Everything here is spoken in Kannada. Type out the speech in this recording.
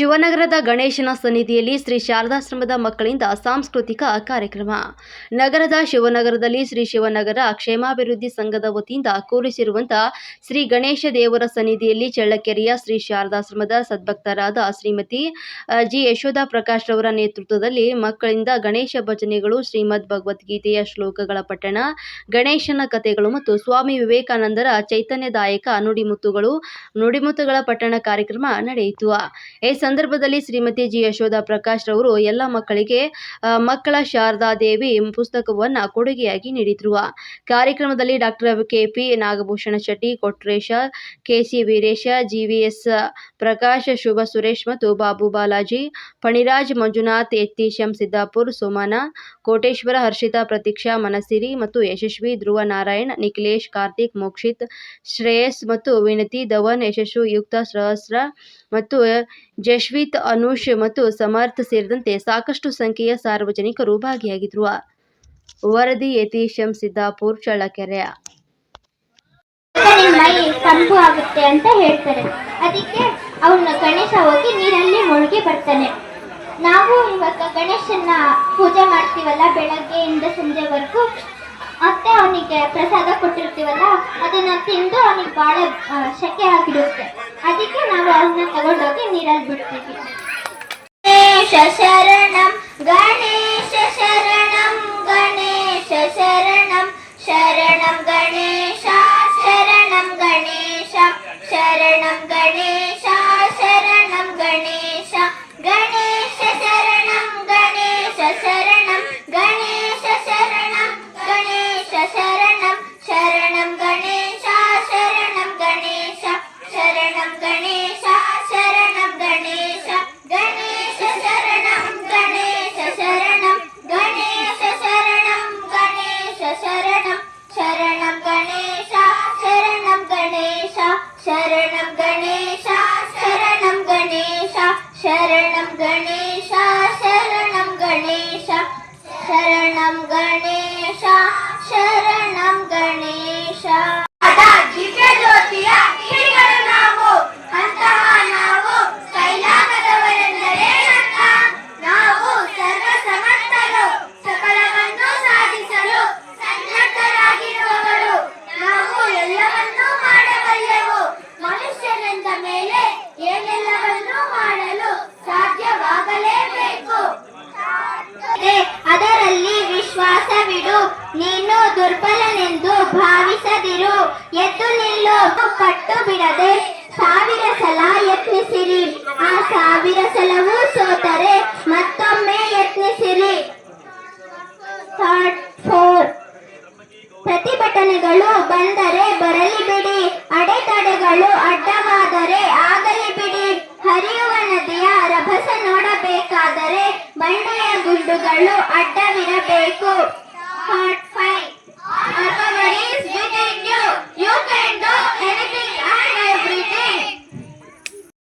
ಶಿವನಗರದ ಗಣೇಶನ ಸನ್ನಿಧಿಯಲ್ಲಿ ಶ್ರೀ ಶಾರದಾಶ್ರಮದ ಮಕ್ಕಳಿಂದ ಸಾಂಸ್ಕೃತಿಕ ಕಾರ್ಯಕ್ರಮ. ನಗರದ ಶಿವನಗರದಲ್ಲಿ ಶ್ರೀ ಶಿವನಗರ ಕ್ಷೇಮಾಭಿವೃದ್ಧಿ ಸಂಘದ ವತಿಯಿಂದ ಕೂರಿಸಿರುವಂತಹ ಶ್ರೀ ಗಣೇಶ ದೇವರ ಸನ್ನಿಧಿಯಲ್ಲಿ ಚಳ್ಳಕೆರೆಯ ಶ್ರೀ ಶಾರದಾಶ್ರಮದ ಸದ್ಭಕ್ತರಾದ ಶ್ರೀಮತಿ ಜಿ. ಯಶೋಧ ಪ್ರಕಾಶ್ ರವರ ನೇತೃತ್ವದಲ್ಲಿ ಮಕ್ಕಳಿಂದ ಗಣೇಶ ಭಜನೆಗಳು ಶ್ರೀಮದ್ ಭಗವದ್ಗೀತೆಯ ಶ್ಲೋಕಗಳ ಪಠಣ, ಗಣೇಶನ ಕಥೆಗಳು ಮತ್ತು ಸ್ವಾಮಿ ವಿವೇಕಾನಂದರ ಚೈತನ್ಯದಾಯಕ ನುಡಿಮುತ್ತುಗಳು, ನುಡಿಮುತ್ತುಗಳ ಪಠಣ ಕಾರ್ಯಕ್ರಮ ನಡೆಯಿತು. ಸಂದರ್ಭದಲ್ಲಿ ಶ್ರೀಮತಿ ಜಿ ಯಶೋಧ ಪ್ರಕಾಶ್ ರವರು ಎಲ್ಲ ಮಕ್ಕಳಿಗೆ ಮಕ್ಕಳ ಶಾರದಾ ದೇವಿ ಪುಸ್ತಕವನ್ನು ಕೊಡುಗೆಯಾಗಿ ನೀಡಿದ್ರು. ಕಾರ್ಯಕ್ರಮದಲ್ಲಿ doctor K P Nagabhushana Shetty, Kotresha, KC Veeresha, GVS Prakash, Shubha Suresh ಮತ್ತು ಬಾಬು ಬಾಲಾಜಿ ಫಣಿರಾಜ್ ಮಂಜುನಾಥ್ ಎತ್ತೀಶಂ ಸಿದ್ದಾಪುರ್ ಸೋಮಾನ ಕೋಟೇಶ್ವರ, ಹರ್ಷಿತಾ, ಪ್ರತೀಕ್ಷಾ, ಮನಸಿರಿ ಮತ್ತು ಯಶಸ್ವಿ, ಧ್ರುವ ನಾರಾಯಣ್, ನಿಖಿಲೇಶ್, ಕಾರ್ತಿಕ್, ಮೋಕ್ಷಿತ್, ಶ್ರೇಯಸ್ ಮತ್ತು ವಿನತಿ, ಧವನ್ ಯಶಸ್ವಿ ಯುಕ್ತ ಸಹಸ್ರ ಮತ್ತು ಜಶ್ವಿತ್ ಅನುಷ್ ಮತ್ತು ಸಮರ್ಥ ಸೇರಿದಂತೆ ಸಾಕಷ್ಟು ಸಂಖ್ಯೆಯ ಸಾರ್ವಜನಿಕರು ಭಾಗಿಯಾಗಿದ್ದರು ವರದಿ ಯತೀಶಂ ಸಿದ್ದಾಪುರ್ ಚಳ್ಳಕೆರೆ ತಂಪು ಆಗುತ್ತೆ ಅಂತ ಹೇಳ್ತಾರೆ. ಅದಕ್ಕೆ ಅವನ ಗಣೇಶ ಹೋಗಿ ನೀರಲ್ಲಿ ಮುಳುಗಿ ಬರ್ತಾನೆ. ನಾವು ಇವಾಗ ಗಣೇಶನ ಪೂಜೆ ಮಾಡ್ತೀವಲ್ಲ ಬೆಳಗ್ಗೆಯಿಂದ ಸಂಜೆವರೆಗೂ. ಮತ್ತೆ ಅವನಿಗೆ ಪ್ರಸಾದ ಕೊಟ್ಟಿರ್ತೀವಲ್ಲ ಅದನ್ನ ತಿಂದು ಅವನಿಗೆ ಆ, ಶೆಕೆ ಆಗಿರುತ್ತೆ ಅದಕ್ಕೆ ನಾವು ಅವನ್ನ ತಗೊಂಡೋಗಿ ನೀರಲ್ಲಿ ಬಿಡ್ತೀವಿ ಗಣೇಶ ಶರಣಂ ಗಣೇಶ ಶರಣಂ ಗಣೇಶ ಶರಣಂ ಶರಣಂ ಗಣೇಶ ಶರಣಂ ಗಣೇಶ ಶರಣಂ ಗಣೇಶ ಶರಣಂ ಗಣೇಶ ಗಣೇಶ ಶರಣಂ ಗಣೇಶ ಶರಣಂ ശരണം ഗണേശ ശരണം ഗണേശ ശരണം ഗണേശ ശരണം ഗണേശ. ನೀನು ದುರ್ಬಲನೆಂದು ಭಾವಿಸದಿರು. ಎದ್ದು ನಿಲ್ಲು ಪಟ್ಟು ಬಿಡದೆ. ಸಾವಿರ ಸಲ ಯತ್ನಿಸಿರಿ. ಆ ಸಾವಿರ ಸಲವೂ ಸೋತರೆ. ಮತ್ತೊಮ್ಮೆ ಯತ್ನಿಸಿರಿ. ಪ್ರತಿಭಟನೆಗಳು ಬಂದರೆ ಬರಲಿ ಬಿಡಿ. ಅಡೆತಡೆಗಳು ಅಡ್ಡವಾದರೆ ಆಗಲಿ ಬಿಡಿ. ಹರಿಯುವ ನದಿಯ ರಭಸ ನೋಡಬೇಕಾದರೆ ಬಂಡೆಯ ಗುಂಡುಗಳು ಅಡ್ಡವಿರಬೇಕು. heart